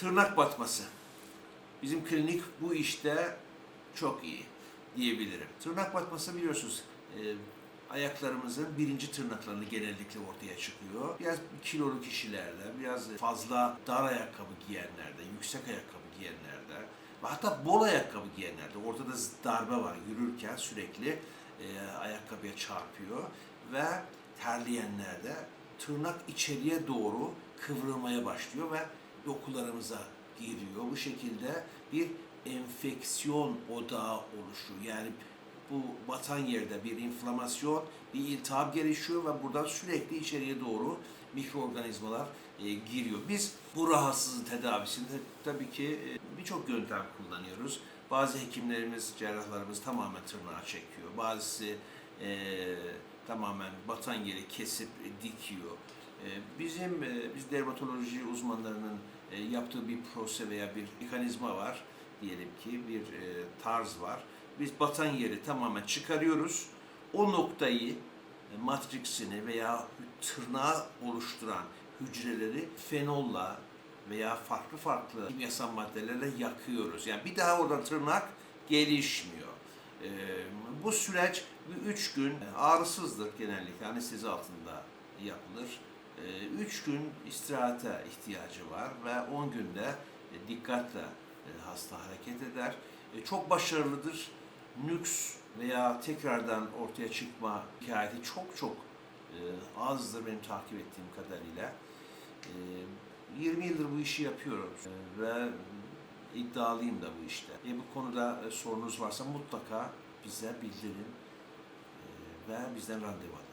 Tırnak batması. Bizim klinik bu işte çok iyi diyebilirim. Tırnak batması biliyorsunuz e, ayaklarımızın birinci tırnaklarını genellikle ortaya çıkıyor. Biraz kilolu kişilerde, biraz fazla dar ayakkabı giyenlerde, yüksek ayakkabı giyenlerde ve hatta bol ayakkabı giyenlerde ortada darbe var yürürken sürekli e, ayakkabıya çarpıyor ve terleyenlerde tırnak içeriye doğru kıvrılmaya başlıyor ve dokularımıza giriyor. Bu şekilde bir enfeksiyon odağı oluşuyor. Yani bu batan yerde bir inflamasyon, bir iltihap gelişiyor ve buradan sürekli içeriye doğru mikroorganizmalar e, giriyor. Biz bu rahatsızlığın tedavisinde tabii ki e, birçok yöntem kullanıyoruz. Bazı hekimlerimiz, cerrahlarımız tamamen tırnağı çekiyor. Bazısı e, tamamen batan yeri kesip e, dikiyor. E, bizim e, biz dermatoloji uzmanlarının e, yaptığı bir prose veya bir mekanizma var diyelim ki bir e, tarz var. Biz batan yeri tamamen çıkarıyoruz. O noktayı matriksini veya tırnağı oluşturan hücreleri fenolla veya farklı farklı kimyasal maddelerle yakıyoruz. Yani bir daha oradan tırnak gelişmiyor. E, bu süreç 3 gün ağrısızdır genellikle anestezi altında yapılır. 3 gün istirahate ihtiyacı var ve 10 günde e, dikkatle e, hasta hareket eder. E, Çok başarılıdır. Nüks veya tekrardan ortaya çıkma hikayeti çok çok azdır benim takip ettiğim kadarıyla. E, 20 yıldır bu işi yapıyorum ve iddialıyım da bu işte. E, bu konuda sorunuz varsa mutlaka bize bildirin ve bizden randevu alın.